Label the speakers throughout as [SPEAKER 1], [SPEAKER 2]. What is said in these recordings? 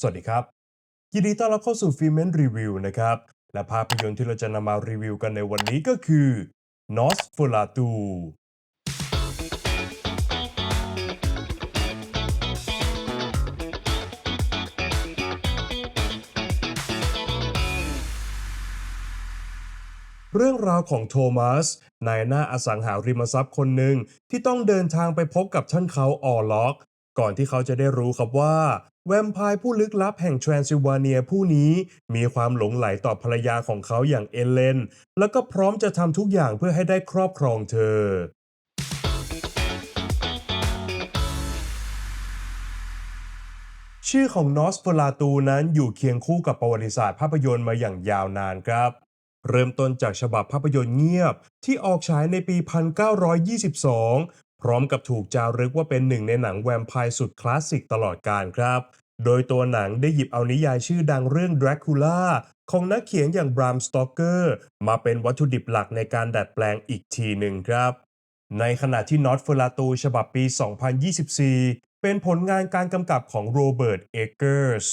[SPEAKER 1] สวัสดีครับ ยินดีต้อนรับเข้าสู่ฟิเมนรีวิวนะครับ และภาพยนตร์ที่เราจะนำมารีวิวกันในวันนี้ก็คือ n o s f e r a t u เรื่องราวของโทมัสนายหน้าอสังหาริมทรัพย์คนหนึ่งที่ต้องเดินทางไปพบกับท่านเขาออล็อก ก่อนที่เขาจะได้รู้ครับว่า แวมไพร์ผู้ลึกลับแห่งทรานซิลวาเนียผู้นี้มีความหลงไหลต่อภรรยาของเขาอย่างเอเลน แล้วก็พร้อมจะทำทุกอย่างเพื่อให้ได้ครอบครองเธอชื่อของนอสเฟลาตูนั้นอยู่เคียงคู่กับประวัติศาสตร์ภาพยนตร์มาอย่างยาวนานครับ เริ่มต้นจากฉบับภาพยนตร์เงียบที่ออกฉายในปี 1922 พร้อมกับถูกจารึกว่าเป็นหนึ่งในหนังแวมไพร์สุดคลาสสิกตลอดกาลครับ โดยตัวหนังได้หยิบเอานิยายชื่อดังเรื่อง Dracula ของนักเขียนอย่างบรามสตอกเกอร์มาเป็นวัตถุดิบหลักในการดัดแปลงอีกทีหนึ่งครับ ในขณะที่นอตเฟลาตูฉบับปี 2024 เป็นผลงานการกำกับของโรเบิร์ต เอเกอร์ส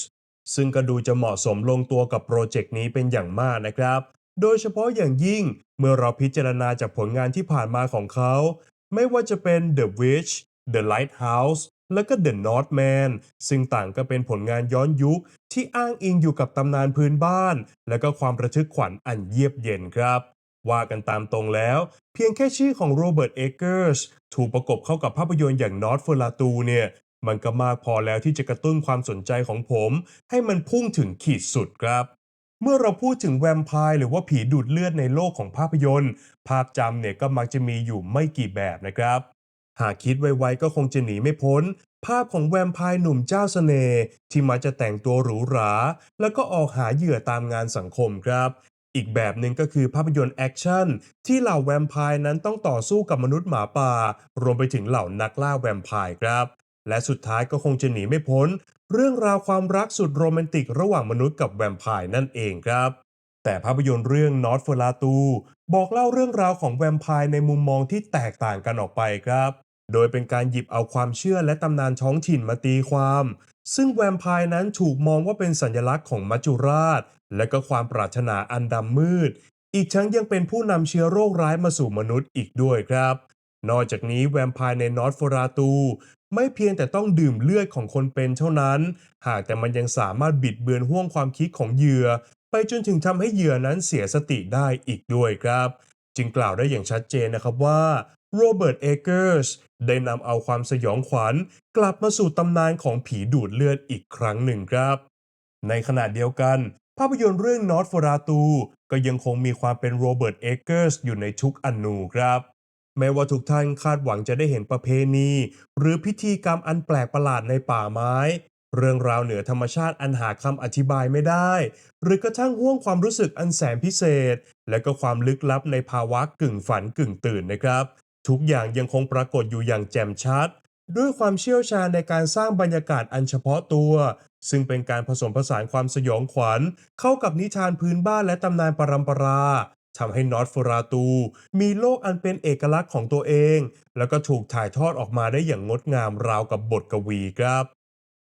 [SPEAKER 1] ซึ่งก็ดูจะเหมาะสมลงตัวกับโปรเจกต์นี้เป็นอย่างมากนะครับ โดยเฉพาะอย่างยิ่งเมื่อเราพิจารณาจากผลงานที่ผ่านมาของเขา ไม่ว่าจะเป็น The Witch The Lighthouse และก็ The Northman ซึ่งต่างก็เป็นผลงานย้อนยุคที่อ้างอิงอยู่กับตำนานพื้นบ้าน และก็ความระทึกขวัญอันเยียบเย็นครับ ว่ากันตามตรงแล้ว เพียงแค่ชื่อของโรเบิร์ตเอเกอร์สถูกประกบเข้ากับภาพยนตร์อย่างนอตเฟอร์ลาตูเนี่ยมันก็มากพอแล้วที่จะกระตุ้นความสนใจของผม ให้มันพุ่งถึงขีดสุดครับ เมื่อเราพูดถึงแวมไพร์หรือว่าผีดูดเลือดในโลกของภาพยนตร์ ภาพจำเนี่ยก็มักจะมีอยู่ไม่กี่แบบนะครับ หากคิดไวๆก็คงจะหนีไม่พ้น ภาพของแวมไพร์หนุ่มเจ้าเสน่ห์ที่มักจะแต่งตัวหรูหรา แล้วก็ออกหาเหยื่อตามงานสังคมครับ อีกแบบหนึ่งก็คือภาพยนตร์แอคชั่นที่เหล่าแวมไพร์นั้นต้องต่อสู้กับมนุษย์หมาป่ารวมไปถึงเหล่านักล่าแวมไพร์ครับ และสุดท้ายก็คงจะหนีไม่พ้น เรื่องราวความรักสุดโรแมนติกระหว่างมนุษย์กับแวมไพร์นั่นเองครับ แต่ภาพยนตร์เรื่องนอตเฟอร์ลาตูบอกเล่าเรื่องราวของแวมไพร์ในมุมมองที่แตกต่างกันออกไปครับ โดยเป็นการหยิบเอาความเชื่อและตำนานท้องถิ่นมาตีความ ซึ่งแวมไพร์นั้นถูกมองว่าเป็นสัญลักษณ์ของมัจจุราช และก็ความปรารถนาอันดำมืด อีกทั้งยังเป็นผู้นำเชื้อโรคร้ายมาสู่มนุษย์อีกด้วยครับนอกจากนี้แวมไพร์ในนอตฟราตู ไม่เพียงแต่ต้องดื่มเลือดของคนเป็นเท่านั้น หากแต่มันยังสามารถบิดเบือนห่วงความคิดของเหยื่อ ไปจนถึงทำให้เหยื่อนั้นเสียสติได้อีกด้วยครับ จึงกล่าวได้อย่างชัดเจนนะครับว่าโรเบิร์ตเอเกอร์สได้นำเอาความสยองขวัญ กลับมาสู่ตำนานของผีดูดเลือดอีกครั้งหนึ่งครับ ในขณะเดียวกัน ภาพยนตร์เรื่องนอตฟราตูก็ยังคงมีความเป็นโรเบิร์ตเอเกอร์สอยู่ในทุกอนูครับ แม้ว่าทุกท่านคาดหวังจะได้เห็นประเพณี หรือพิธีกรรมอันแปลกประหลาดในป่าไม้ เรื่องราวเหนือธรรมชาติอันหาคำอธิบายไม่ได้ หรือกระทั่งห่วงความรู้สึกอันแสนพิเศษ และก็ความลึกลับในภาวะกึ่งฝันกึ่งตื่นนะครับ ทุกอย่างยังคงปรากฏอยู่อย่างแจ่มชัด ด้วยความเชี่ยวชาญในการสร้างบรรยากาศอันเฉพาะตัว ซึ่งเป็นการผสมผสานความสยองขวัญ เข้ากับนิทานพื้นบ้านและตำนานปรัมปรา ทำให้นอตฟราตู มีโลกอันเป็นเอกลักษณ์ของตัวเอง แล้วก็ถูกถ่ายทอดออกมาได้อย่างงดงามราวกับบทกวีครับ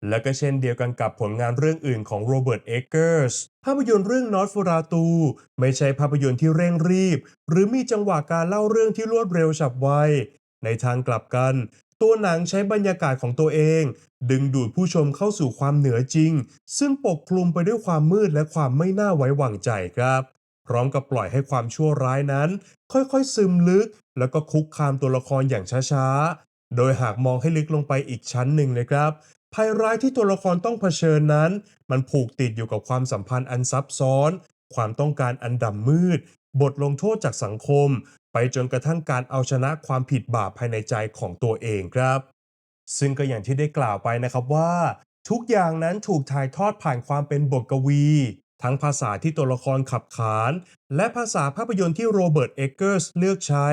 [SPEAKER 1] และก็เช่นเดียวกันกับผลงานเรื่องอื่นของโรเบิร์ตเอเกอร์สภาพยนตร์เรื่องนอตฟราตู ไม่ใช่ภาพยนตร์ที่เร่งรีบ หรือมีจังหวะการเล่าเรื่องที่รวดเร็วฉับไวในทางกลับกัน ตัวหนังใช้บรรยากาศของตัวเอง ดึงดูดผู้ชมเข้าสู่ความเหนือจริง ซึ่งปกคลุมไปด้วยความมืดและความไม่น่าไว้วางใจครับ พร้อมกับปล่อยให้ความชั่วร้ายนั้น ค่อยๆซึมลึก แล้วก็คุกคามตัวละครอย่างช้าๆ โดยหากมองให้ลึกลงไปอีกชั้นหนึ่งนะครับ ภัยร้ายที่ตัวละครต้องเผชิญนั้น มันผูกติดอยู่กับความสัมพันธ์อันซับซ้อน ความต้องการอันดำมืด บทลงโทษจากสังคม ไปจนกระทั่งการเอาชนะความผิดบาปภายในใจของตัวเองครับ ซึ่งก็อย่างที่ได้กล่าวไปนะครับว่า ทุกอย่างนั้นถูกถ่ายทอดผ่านความเป็นบทกวี ทั้งภาษาที่ตัวละครขับขาน และภาษาภาพยนตร์ที่โรเบิร์ต เอเกอร์สเลือกใช้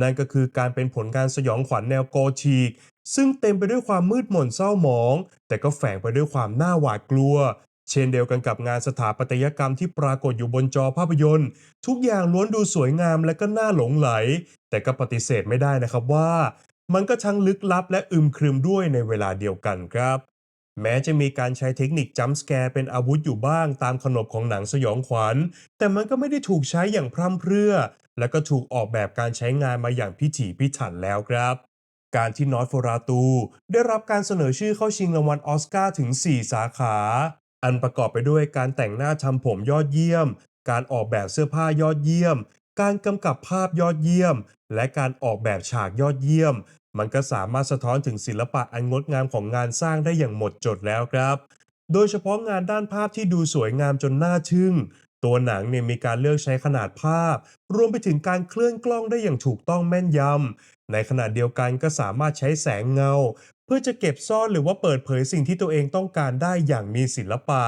[SPEAKER 1] นั่นก็คือการเป็นผลการสยองขวัญแนวโกธิกซึ่งเต็มไปด้วยความมืดมนเศร้าหมอง แต่ก็แฝงไปด้วยความน่าหวาดกลัว เช่นเดียวกันกับงานสถาปัตยกรรมที่ปรากฏอยู่บนจอภาพยนตร์ ทุกอย่างล้วนดูสวยงามและก็น่าหลงไหล แต่ก็ปฏิเสธไม่ได้นะครับว่า มันก็ทั้งลึกลับและอึมครึมด้วยในเวลาเดียวกันครับ แม้จะมีการใช้เทคนิคจัมป์สแกร์เป็นอาวุธอยู่บ้างตามขนบของหนังสยองขวัญ แต่มันก็ไม่ได้ถูกใช้อย่างพร่ำเพรื่อ และก็ถูกออกแบบการใช้งานมาอย่างพิถีพิถันแล้วครับ การที่นอตโฟราตู ได้รับการเสนอชื่อเข้าชิงรางวัลออสการ์ถึง 4 สาขา อันประกอบไปด้วยการแต่งหน้าทำผมยอดเยี่ยม การออกแบบเสื้อผ้ายอดเยี่ยม การกำกับภาพยอดเยี่ยม และการออกแบบฉากยอดเยี่ยม มันก็สามารถสะท้อนถึงศิลปะอันงดงามของงานสร้างได้อย่างหมดจดแล้วครับ โดยเฉพาะงานด้านภาพที่ดูสวยงามจนน่าทึ่ง ตัวหนังเนี่ยมีการเลือกใช้ขนาดภาพ รวมไปถึงการเคลื่อนกล้องได้อย่างถูกต้องแม่นยำ ในขณะเดียวกันก็สามารถใช้แสงเงา เพื่อจะเก็บซ่อนหรือว่าเปิดเผยสิ่งที่ตัวเองต้องการได้อย่างมีศิลปะ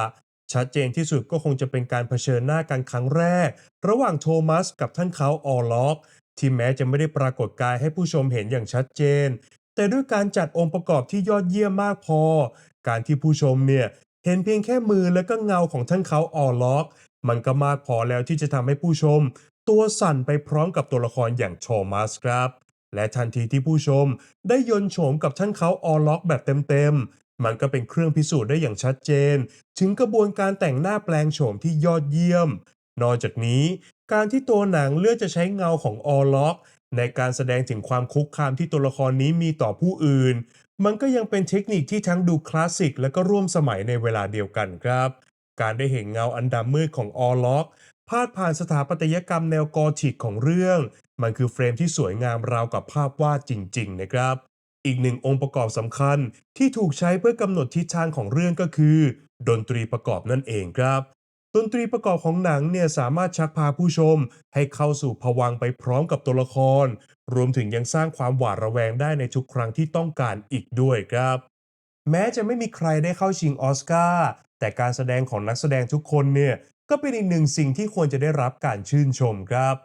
[SPEAKER 1] ชัดเจนที่สุดก็คงจะเป็นการเผชิญหน้ากันครั้งแรก ระหว่างโทมัสกับท่านเขาออลล็อก ที่แม้จะไม่ได้ปรากฏกายให้ผู้ชมเห็นอย่างชัดเจน แต่ด้วยการจัดองค์ประกอบที่ยอดเยี่ยมมากพอ การที่ผู้ชมเนี่ยเห็นเพียงแค่มือและก็เงาของท่านเขาออลล็อก มันก็มากพอแล้วที่จะทำให้ผู้ชม ตัวสั่นไปพร้อมกับตัวละครอย่างโทมัสครับ และทันทีที่ผู้ชมได้ยนโฉมกับท่านเขาออลล็อกแบบเต็มๆ มันก็เป็นเครื่องพิสูจน์ได้อย่างชัดเจน ถึงกระบวนการแต่งหน้าแปลงโฉมที่ยอดเยี่ยม นอกจากนี้ การที่ตัวหนังเลือกจะใช้เงาของออลล็อกในการแสดงถึงความคุกคามที่ตัวละครนี้มีต่อผู้อื่น มันก็ยังเป็นเทคนิคที่ทั้งดูคลาสสิกและก็ร่วมสมัยในเวลาเดียวกันครับ การได้เห็นเงาอันดำมืดของออลล็อกพาดผ่านสถาปัตยกรรมแนวกอธิกของเรื่อง มันคือเฟรมที่สวยงามราวกับภาพวาดจริง ๆ นะครับ อีกหนึ่งองค์ประกอบสำคัญที่ถูกใช้เพื่อกำหนดทิศทางของเรื่องก็คือ ดนตรีประกอบนั่นเองครับ ดนตรีประกอบของหนังเนี่ยสามารถชักพาผู้ชม ให้เข้าสู่ภวังไปพร้อมกับตัวละคร รวมถึงยังสร้างความหวาดระแวงได้ในทุกครั้งที่ต้องการอีกด้วยครับ แม้จะไม่มีใครได้เข้าชิงออสการ์แต่การแสดงของนักแสดงทุกคนเนี่ยก็เป็นอีกหนึ่งสิ่งที่ควรจะได้รับการชื่นชมครับ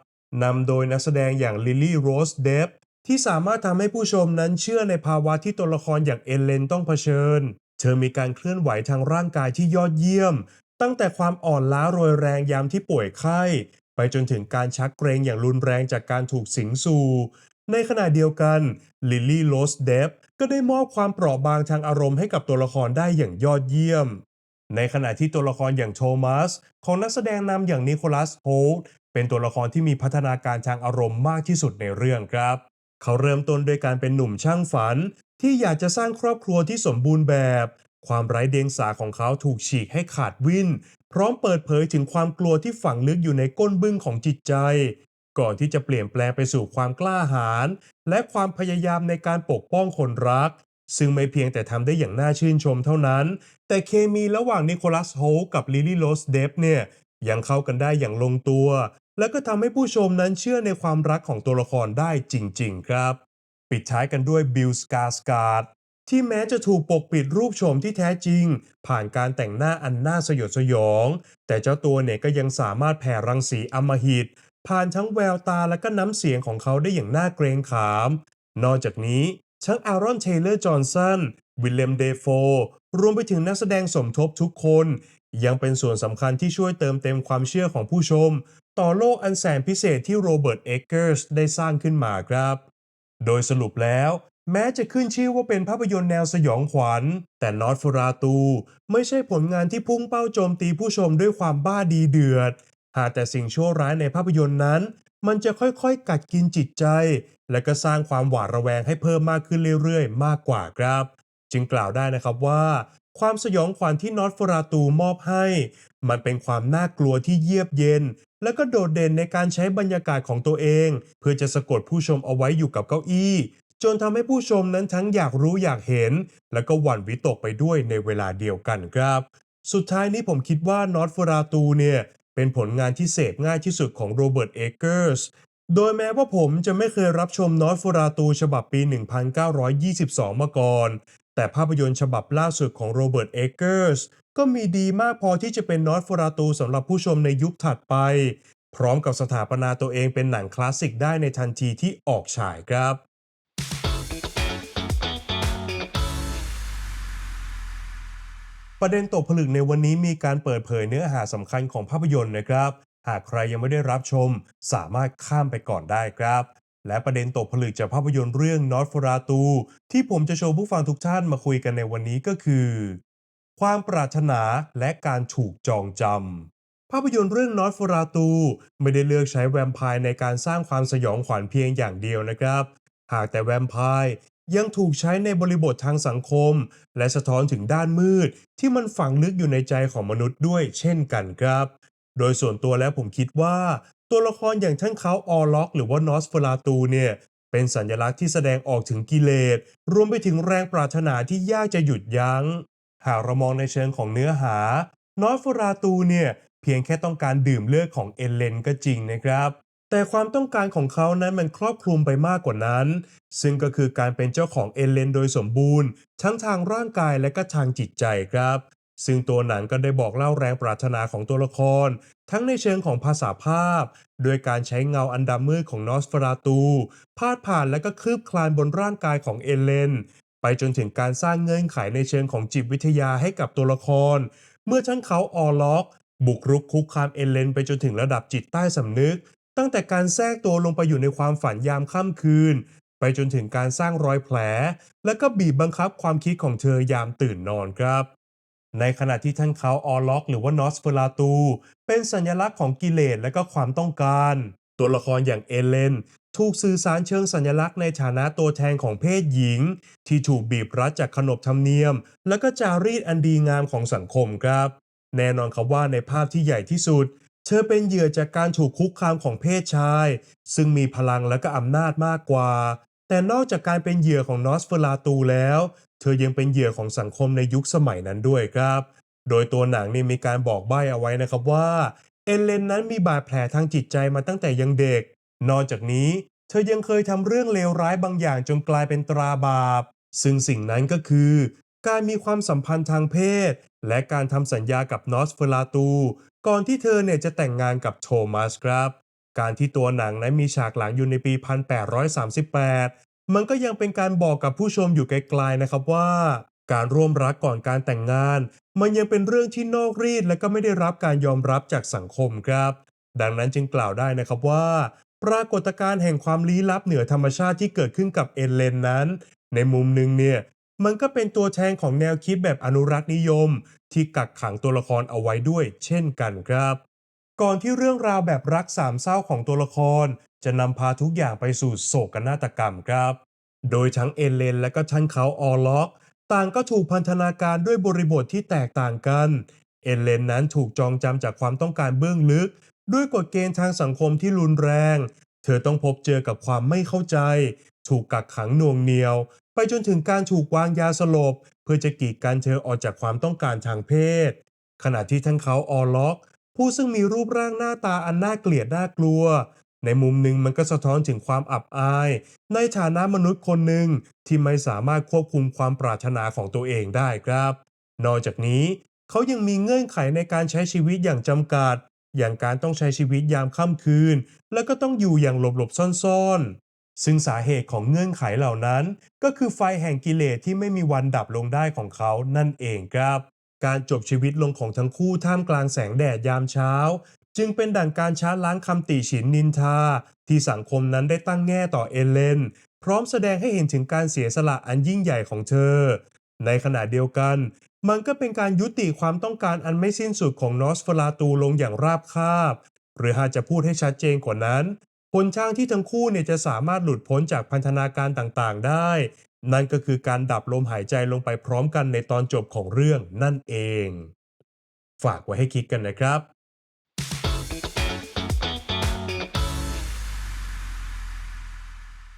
[SPEAKER 1] นำโดยนักแสดงอย่างลิลลี่โรสเดฟที่สามารถทำให้ผู้ชมนั้นเชื่อในภาวะที่ตัวละครอย่างเอเลนต้องเผชิญ เธอมีการเคลื่อนไหวทางร่างกายที่ยอดเยี่ยม ตั้งแต่ความอ่อนล้าโรยแรงยามที่ป่วยไข้ ไปจนถึงการชักเกรงอย่างรุนแรงจากการถูกสิงสู่ ในขณะเดียวกันลิลลี่โรสเดฟก็ได้มอบความเปราะบางทางอารมณ์ให้กับตัวละครได้อย่างยอดเยี่ยม ในขณะที่ตัวละครอย่างโทมัส ของนักแสดงนำอย่างนิโคลัสโฮลต์เป็นตัวละครที่มีพัฒนาการทางอารมณ์มากที่สุดในเรื่องครับ เขาเริ่มต้นด้วยการเป็นหนุ่มช่างฝันที่อยากจะสร้างครอบครัวที่สมบูรณ์แบบ ความไร้เดียงสาของเขาถูกฉีกให้ขาดวินพร้อมเปิดเผยถึงความกลัวที่ฝังลึกอยู่ในก้นบึ้งของจิตใจ ก่อนที่จะเปลี่ยนแปลงไปสู่ความกล้าหาญและความพยายามในการปกป้องคนรัก ซึ่งไม่เพียงแต่ทำได้อย่างน่าชื่นชมเท่านั้น แต่เคมีระหว่างนิโคลัสโฮลกับลิลลี่โรสเดฟเนี่ยยังเข้ากันได้อย่างลงตัว และก็ทำให้ผู้ชมนั้นเชื่อในความรักของตัวละครได้จริง ๆ ครับ ปิดท้ายกันด้วยบิลสกาสการ์ด ที่แม้จะถูกปกปิดรูปโฉมที่แท้จริง ผ่านการแต่งหน้าอันน่าสยดสยอง แต่เจ้าตัวเนี่ยก็ยังสามารถแผ่รังสีอำมหิต ผ่านทั้งแววตาและก็น้ำเสียงของเขาได้อย่างน่าเกรงขาม นอกจากนี้ทั้งอารอนเทเลอร์จอห์นสันวิลเลมเดโฟรวมไปถึงนักแสดงสมทบทุกคน ยังเป็นส่วนสำคัญที่ช่วยเติมเต็มความเชื่อของผู้ชม ต่อโลกอันแสนพิเศษที่โรเบิร์ตเอเกอร์สได้สร้างขึ้นมาครับ โดยสรุปแล้ว แม้จะขึ้นชื่อว่าเป็นภาพยนตร์แนวสยองขวัญ แต่นอตฟราตู ไม่ใช่ผลงานที่พุ่งเป้าโจมตีผู้ชมด้วยความบ้าดีเดือด หากแต่สิ่งชั่วร้ายในภาพยนตร์นั้น มันจะค่อยๆ กัดกินจิตใจ และก็สร้างความหวาดระแวงให้เพิ่มมากขึ้นเรื่อยๆ มากกว่าครับ จึงกล่าวได้นะครับว่า ความสยองขวัญที่นอตฟราตูมอบให้ มันเป็นความน่ากลัวที่เยียบเย็น และก็โดดเด่นในการใช้บรรยากาศของตัวเอง เพื่อจะสะกดผู้ชมเอาไว้อยู่กับเก้าอี้ จนทำให้ผู้ชมนั้นทั้งอยากรู้อยากเห็น และก็หวั่นวิตกไปด้วยในเวลาเดียวกันครับ สุดท้ายนี้ผมคิดว่านอตฟราตูเนี่ยเป็นผลงานที่เสพง่ายที่สุดของโรเบิร์ตเอเกอร์สโดยแม้ว่าผมจะไม่เคยรับชมนอตฟราตูฉบับปี 1922 มาก่อน แต่ภาพยนตร์ฉบับล่าสุดของโรเบิร์ตเอเกอร์สก็มีดีมากพอที่จะเป็นนอตฟราตูสำหรับผู้ชมในยุคถัดไป พร้อมกับสถาปนาตัวเองเป็นหนังคลาสสิกได้ในทันทีที่ออกฉายครับ ประเด็นตกผลึกในวันนี้มีการเปิดเผยเนื้อหาสำคัญของภาพยนตร์นะครับ หากใครยังไม่ได้รับชม สามารถข้ามไปก่อนได้ครับ และประเด็นตกผลึกจากภาพยนตร์เรื่อง Not f o r a t u ที่ผมจะโชว์ผู้ฟังทุกท่านมาคุยกันในวันนี้ก็คือ ความปรารถนาและการถูกจองจำภาพยนตร์เรื่องนอตฟราตูไม่ได้เลือกใช้แวมไพร์ในการสร้างความสยองขวัญเพียงอย่างเดียวนะครับ หากแต่แวมไพร์ ยังถูกใช้ในบริบททางสังคม และสะท้อนถึงด้านมืด ที่มันฝังลึกอยู่ในใจของมนุษย์ด้วยเช่นกันครับ โดยส่วนตัวแล้วผมคิดว่า ตัวละครอย่างท่านเขาออล็อก หรือว่านอสฟราตูเนี่ยเป็นสัญลักษณ์ที่แสดงออกถึงกิเลสรวมไปถึงแรงปรารถนาที่ยากจะหยุดยัง้ง หากเรามองในเชิงของเนื้อหานอสฟราตูเนี่ยเพียงแค่ต้องการดื่มเลือดของเอเลนก็จริงนะครับ แต่ความต้องการของเขานั้นมันครอบคลุมไปมากกว่านั้น ซึ่งก็คือการเป็นเจ้าของเอเลนโดยสมบูรณ์ ทั้งทางร่างกายและก็ทางจิตใจครับ ซึ่งตัวหนังก็ได้บอกเล่าแรงปรารถนาของตัวละคร ทั้งในเชิงของภาษาภาพ โดยการใช้เงาอันดำมืดของนอสฟราตูพาดผ่านและก็คืบคลานบนร่างกายของเอเลน ไปจนถึงการสร้างเงื่อนไขในเชิงของจิตวิทยาให้กับตัวละคร เมื่อทั้งเขาออล็อกบุกรุกคุกคามเอเลน ไปจนถึงระดับจิตใต้สำนึก ตั้งแต่การแทรกตัวลงไปอยู่ในความฝันยามค่ำคืน ไปจนถึงการสร้างรอยแผล และก็บีบบังคับความคิดของเธอยามตื่นนอนครับ ในขณะที่ท่านเขาออล็อก หรือว่านอสเฟราตู เป็นสัญลักษณ์ของกิเลสและก็ความต้องการ ตัวละครอย่างเอเลนถูกสื่อสารเชิงสัญลักษณ์ในฐานะตัวแทนของเพศหญิง ที่ถูกบีบรัดจากขนบธรรมเนียม และก็จารีตอันดีงามของสังคมครับ แน่นอนครับว่าในภาพที่ใหญ่ที่สุด เธอเป็นเหยื่อจากการถูกคุกคามของเพศชาย ซึ่งมีพลังและก็อำนาจมากกว่า แต่นอกจากการเป็นเหยื่อของนอสเฟราตูแล้ว เธอยังเป็นเหยื่อของสังคมในยุคสมัยนั้นด้วยครับ โดยตัวหนังนี่มีการบอกใบ้เอาไว้นะครับว่า เอเลนนั้นมีบาดแผลทางจิตใจมาตั้งแต่ยังเด็ก นอกจากนี้ เธอยังเคยทำเรื่องเลวร้ายบางอย่างจนกลายเป็นตราบาป ซึ่งสิ่งนั้นก็คือ การมีความสัมพันธ์ทางเพศ และการทำสัญญากับนอสเฟราตู ก่อนที่เธอเนี่ยจะแต่งงานกับโทมัสครับ การที่ตัวหนังนั้นมีฉากหลังอยู่ในปี 1838 มันก็ยังเป็นการบอกกับผู้ชมอยู่ไกลๆนะครับว่า การร่วมรักก่อนการแต่งงาน มันยังเป็นเรื่องที่นอกรีดและก็ไม่ได้รับการยอมรับจากสังคมครับ ดังนั้นจึงกล่าวได้นะครับว่า ปรากฏการณ์แห่งความลี้ลับเหนือธรรมชาติที่เกิดขึ้นกับเอเลนนั้น ในมุมหนึ่งเนี่ย มันก็เป็นตัวแทนของแนวคิดแบบอนุรักษ์นิยม ที่กักขังตัวละครเอาไว้ด้วย เช่นกันครับ ก่อนที่เรื่องราวแบบรักสามเศร้าของตัวละคร จะนำพาทุกอย่างไปสู่โศกนาฏกรรมครับ โดยทั้งเอเลนและก็ท่านเขาออล็อกต่างก็ถูกพันธนาการด้วยบริบทที่แตกต่างกัน เอเลนนั้นถูกจองจำจากความต้องการเบื้องลึก ด้วยกฎเกณฑ์ทางสังคมที่รุนแรง เธอต้องพบเจอกับความไม่เข้าใจ ถูกกักขังน่วงเหนียว ไปจนถึงการถูกวางยาสลบ เพื่อจะกีดกันเธอออกจากความต้องการทางเพศ ขณะที่ทั้งเขาออล็อก ผู้ซึ่งมีรูปร่างหน้าตาอันน่าเกลียดน่ากลัว ในมุมหนึ่งมันก็สะท้อนถึงความอับอาย ในฐานะมนุษย์คนหนึ่งที่ไม่สามารถควบคุมความปรารถนาของตัวเองได้ครับ นอกจากนี้ เขายังมีเงื่อนไขในการใช้ชีวิตอย่างจำกัด อย่างการต้องใช้ชีวิตยามค่ำคืน แล้วก็ต้องอยู่อย่างหลบๆซ่อนๆ ซึ่งสาเหตุของเงื่อนไขเหล่านั้น ก็คือไฟแห่งกิเลสที่ไม่มีวันดับลงได้ของเขานั่นเองครับ การจบชีวิตลงของทั้งคู่ท่ามกลางแสงแดดยามเช้า จึงเป็นดั่งการชาร์ล้างคำติฉินนินทา ที่สังคมนั้นได้ตั้งแง่ต่อเอเลน พร้อมแสดงให้เห็นถึงการเสียสละอันยิ่งใหญ่ของเธอ ในขณะเดียวกัน มันก็เป็นการยุติความต้องการอันไม่สิ้นสุดของนอสฟราตูลงอย่างราบคาบ หรือหากจะพูดให้ชัดเจนกว่านั้น ผลช่างที่ทั้งคู่เนี่ยจะสามารถหลุดพ้นจากพันธนาการต่างๆ ได้ นั่นก็คือการดับลมหายใจลงไปพร้อมกันในตอนจบของเรื่องนั่นเอง ฝากไว้ให้คิดกันนะครับ